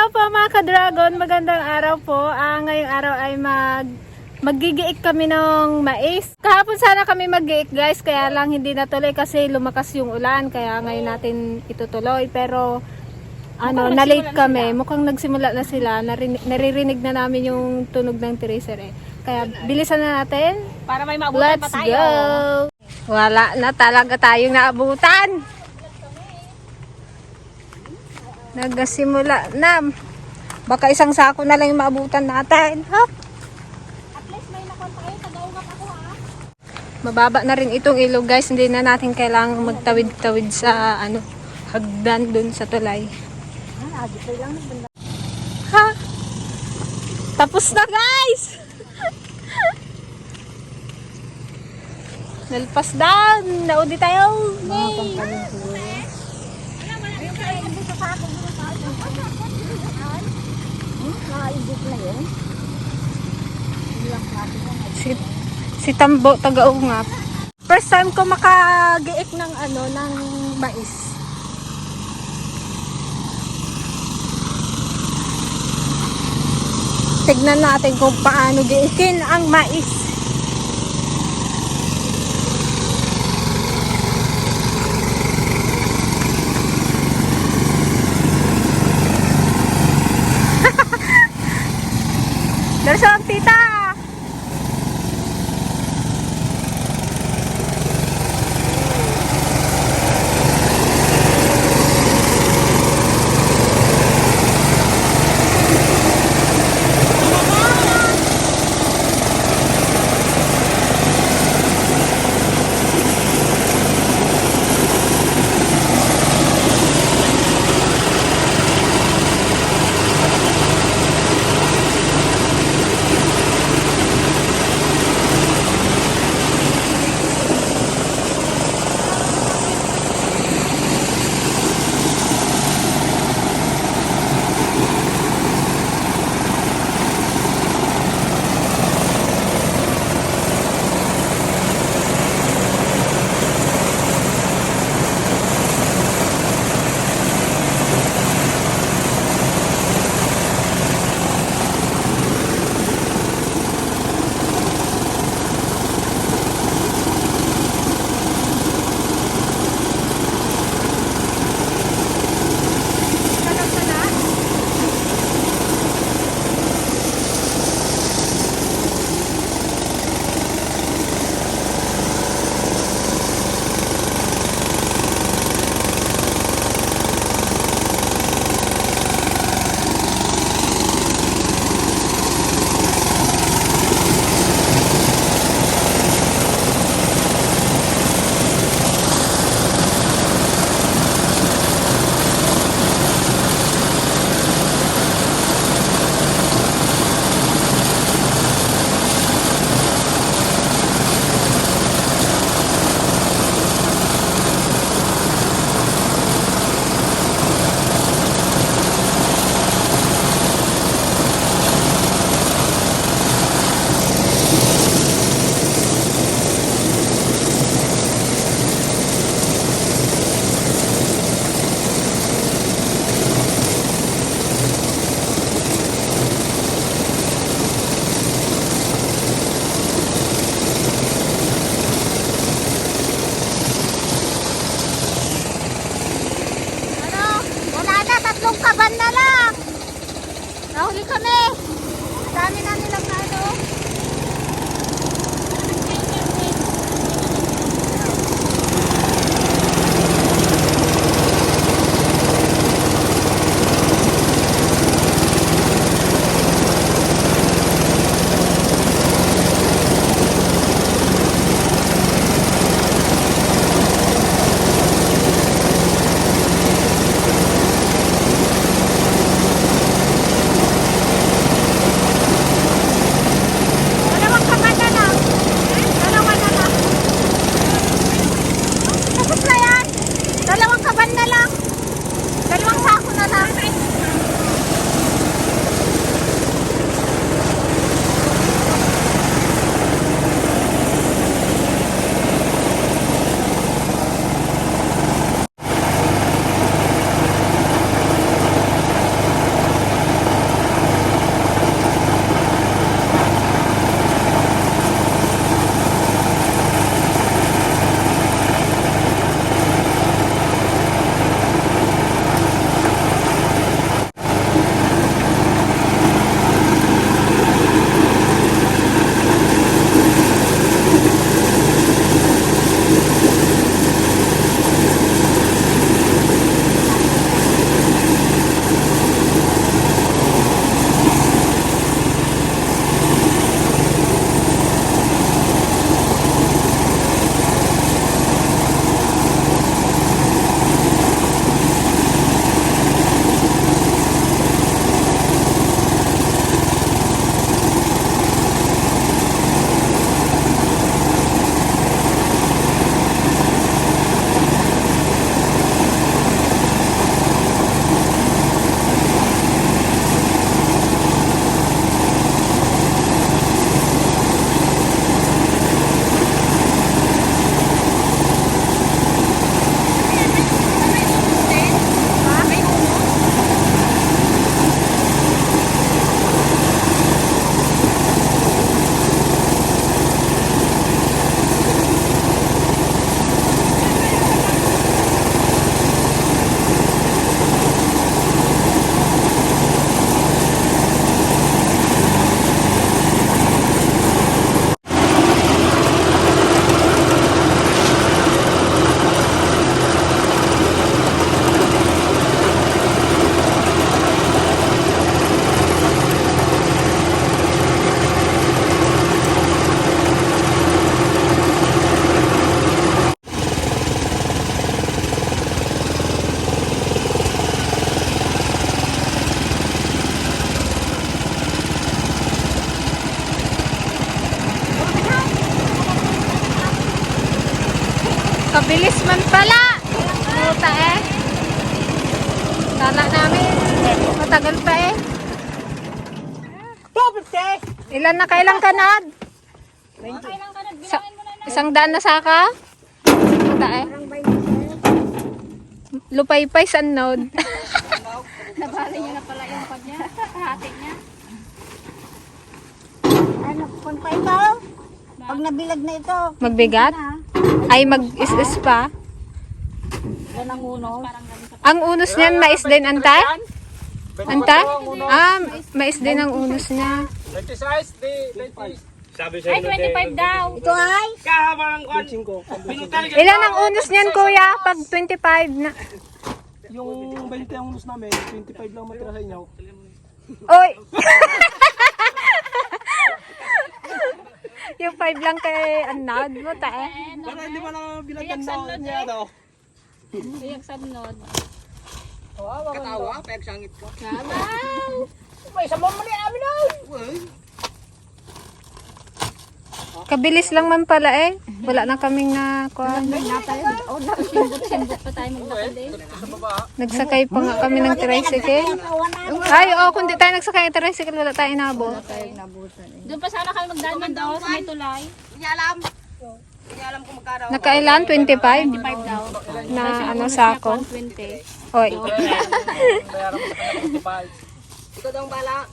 Hello po mga ka-dragon, magandang araw po. Ah, ngayong araw ay mag maggigiik kami ng mais. Kahapon sana kami maggiik guys, kaya lang hindi natuloy kasi lumakas yung ulan, kaya ngayon natin itutuloy. Pero ano, na-late kami. Mukhang nagsimula na sila. Narinig, naririnig na namin yung tunog ng tracer eh. Kaya bilisan na natin. Para may maabutan Let's pa tayo. go! Wala na talaga tayong naabutan. Nagasimula na. Baka isang sako na lang yung maabutan natin. Ha? At least may nakon tayo. Tagaungat ako ha. Mababa na rin itong ilog guys. Hindi na natin kailangang magtawid-tawid sa ano, hagdan dun sa tulay. Ah. Ha? Tapos na guys! Nalpas down! Naudi tayo! Yay! Nakaibig na yun. Si, si Tambo taga-ungap. First time ko makagiik ng ano, ng mais. Tignan natin kung paano giikin ang mais. Ilan na kailang kanad? Sa, isang daan na saka? Puta eh. Lupay-pay sa nod. Nabali niya na pala yung kanya. Hati niya. Ano, kung pa ikaw? Pag nabilag na ito, Magbigat? Ay, mag-is-is pa? yan ang uno. Ang unos niyan, mais din, antay? Antay? Ah, mais din ang unos niya. 20 size, di 20. Sabi Ay, 25 daw. Ito ay? Kahaba ng kwan. Pinutal ka. Ilan ang unos niyan, kuya? Pag 25 na. Yung 20 ang unos namin, 25 lang matira sa inyo. Oy! yung 5 lang kay Anad mo, ta eh. Para hindi ba na bilagan na niya daw. Iyak sa nod. Katawa, peg sangit ko. Kabilis lang man pala eh. Wala na kaming na kuan. Simbot pa tayo maglakad eh. Nagsakay pa nga kami ng tricycle. Ay, oo, kung di tayo nagsakay ng tricycle, wala tayo inabot. Doon pa sana kami magdaan daw sa may tulay. Nakailan? 25? 5 daw. Na ano sako? 20. Oy. Ikaw daw ang bala.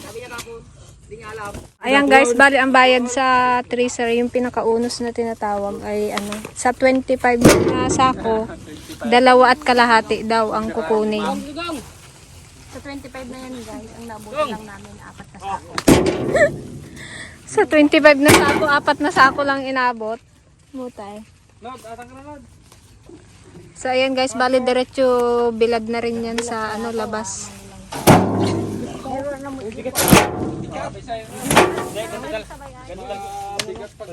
Sabi niya kapon. Hindi niya alam. Ayan guys, bali ang bayad sa tracer, yung pinakaunos na tinatawag ay ano, sa 25 na sako, dalawa at kalahati daw ang kukunin. Sa 25 na yan guys, ang nabuti lang namin, apat na sako. Sa 25 na sako, apat na sako lang inabot. Mutay. Nod, atang ka na nod. So ayan guys, bali diretso bilad na rin yan sa ano labas.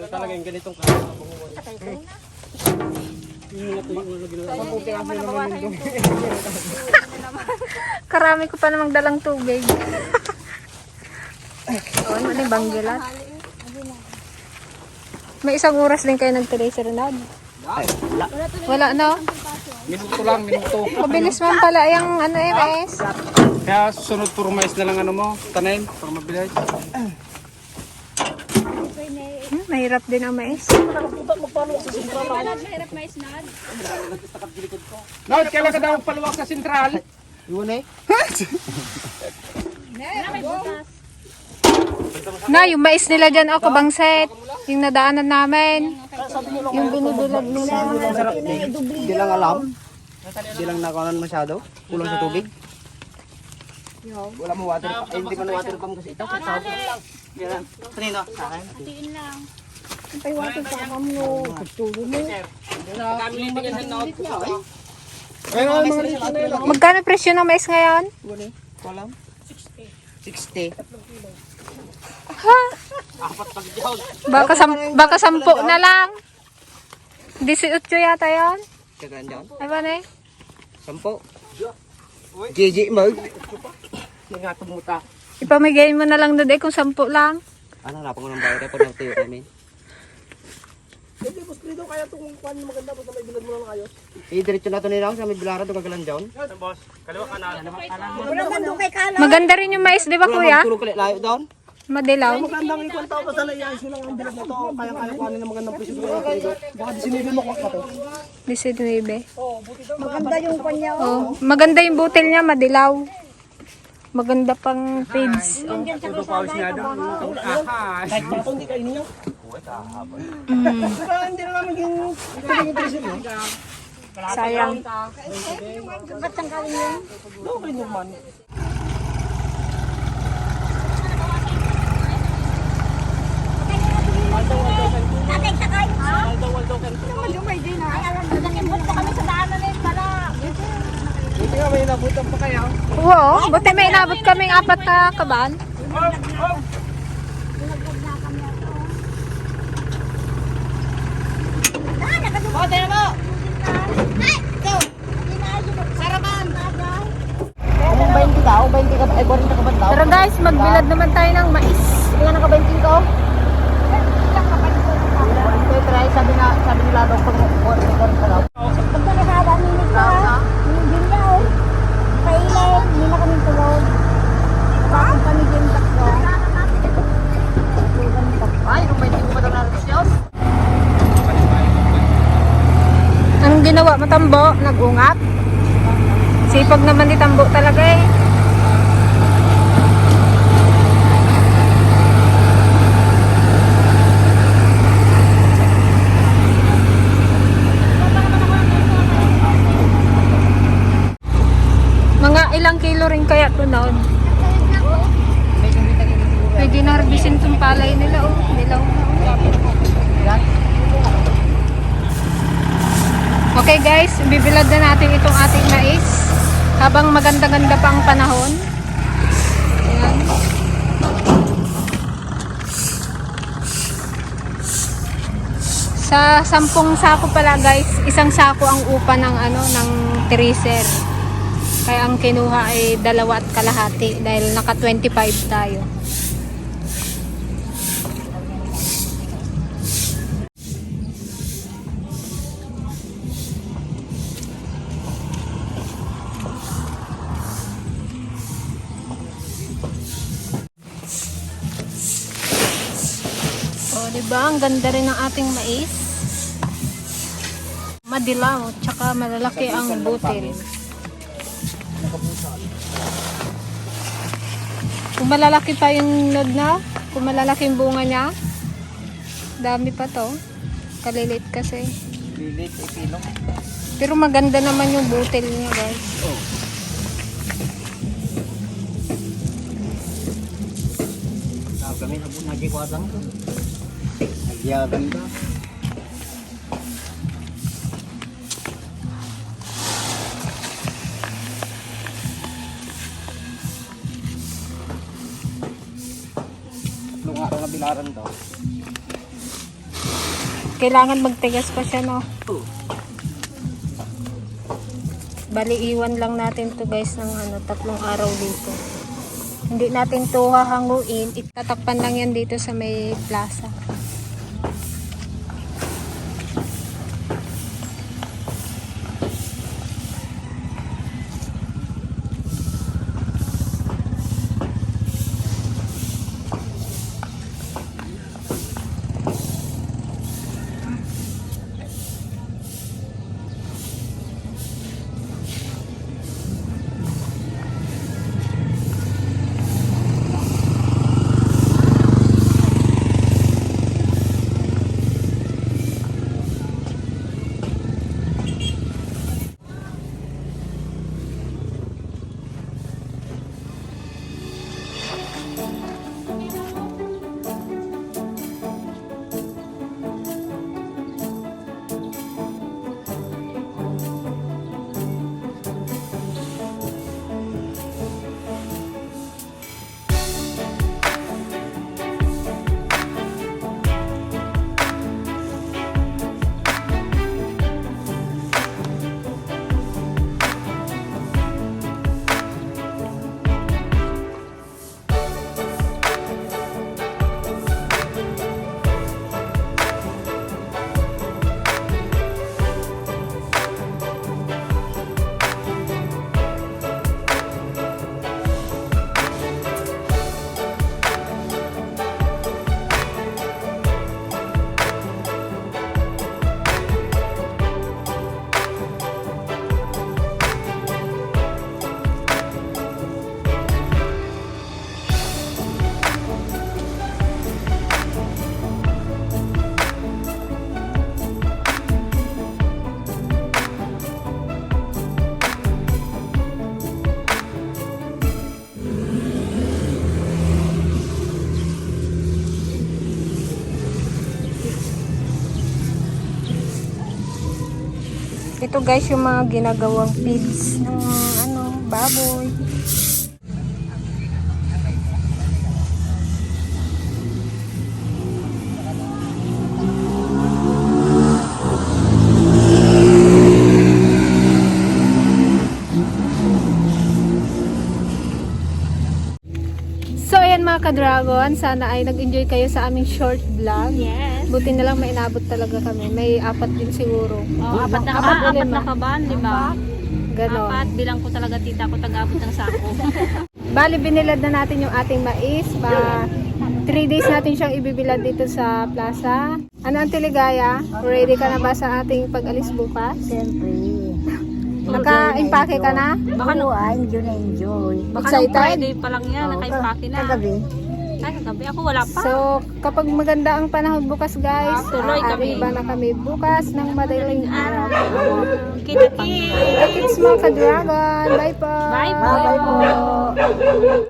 Talaga yung ganitong Karami ko pa namang dalang tubig. Oo, ano yung banggilat. May isang oras din kayo nag-tracer na. Wala na. Minuto lang, minuto. Mabilis man pala yung ano eh, guys. Kaya susunod puro mais na lang ano mo, tanin, para mabilis. Hmm, mahirap din ang mais. Mahirap mais nad. Nod, kailan ka daw paluwag sa sentral? Iwan eh. may butas. Na, yung mais nila dyan, oh, kabangset. Yung nadaanan namin. Yung binibilad nila. Masarap eh. Hindi lang alam. Hindi lang nakawalan masyado. Kulang sa tubig. Wala mo water pump. Hindi pa na water pump kasi ito. Sa Yan. Kanino? Sa akin. Hatiin lang. Ayun, mga dito na yun. Magkano presyo ng mais ngayon? Eh. Walang. 60. Ha? Baka, sam baka sampu na lang. 18 yata yon. Kagaan dyan. Ay ba na eh? Sampo. JJ Mag. Nangatong muta. Ipamigay mo na lang doon eh kung sampu lang. Ano, napang ko ng bayar eh. Pag nagtuyo kami. Eh, diretso na ito nilang sa may bilara ito kagalan dyan. Boss, kaliwa ka na. Maganda rin yung mais, di ba kuya? Tulog kalit layo doon. Madilaw. Magandang tao pa sa layas, yun lang ang bilag na to. Kaya-kaya ko ng magandang presyo kaligo. Baka disinibin mo ka to. 19. Maganda yung kanya. Oh, maganda yung butil niya, madilaw. Maganda pang page. Oh. Todo pawis nga. Ahas. Kahit pa hindi kayo ninyo. Saka hindi na namin yung yung presyo mo. Sayang. Ba't ang galing yun? Okay naman. Tatay, sakay! Ha? Yung may din ha? Ay, alam, nag-imbot pa kami sa daanan eh, pala. Buti nga may nabutan pa kaya. Oo, buti may inabot kaming apat na kaban. Ah, nakadumi. O, tayo mo! Ito! Sarapan! Kung 20 ka, o 20 ka, ay 40 ka ba daw? Pero guys, magbilad naman tayo ng mais. Ilan ang ka-20 ko? Ito, try, sabi na, sabi nila daw pag 40 ka daw. Tambo, nag-ungap. Sipag naman ni Tambo talaga eh. Mga ilang kilo rin kaya to noon. Pwede na harbisin tong palay nila oh. Nilaw na oh. Okay guys, bibilad na natin itong ating mais habang maganda-ganda pa ang panahon. Ayan. Sa sampung sako pala guys, isang sako ang upa ng ano ng tracer. Kaya ang kinuha ay dalawa at kalahati dahil naka 25 tayo. O, di ba? Ang ganda rin ng ating mais. Madilaw, tsaka malalaki ang butil. Kung malalaki pa yung nod na, kung malalaki yung bunga niya, dami pa to. Kalilit kasi. Lilit, ipilong. Pero maganda naman yung butil niya, guys. Kami sabon nagikwadang to. Nagyaganda. Tatlong araw na bilaran daw. Kailangan magtigas pa siya, no? Bali, iwan lang natin to guys ng ano, tatlong araw dito. Hindi natin to hahanguin. Itatakpan lang yan dito sa may plaza. Ito guys yung mga ginagawang feeds ng ano, baboy. So ayan mga ka-dragon, sana ay nag-enjoy kayo sa aming short vlog. Yes. Buti na lang may inabot talaga kami. May apat din siguro. Oh, apat na Apat ka, o apat lima? na kaban, lima. Ganon. Apat, bilang ko talaga tita ko tag-abot ng sako. Bali, binilad na natin yung ating mais. Pa 3 days natin siyang ibibilad dito sa plaza. Ano ang tiligaya? Ready ka na ba sa ating pag-alis bukas? Siyempre. Naka-impake ka na? Baka no, ah, enjoy na enjoy. Baka Excited? Friday pa lang yan, naka-impake na. Kagabi. Ay, kagabi. Ako wala pa. So, kapag maganda ang panahon bukas guys, Tuloy kami. aariba na kami bukas ng madaling araw. Kita-kita. Kids mo ka-dragon. Bye po. Bye po. Bye po.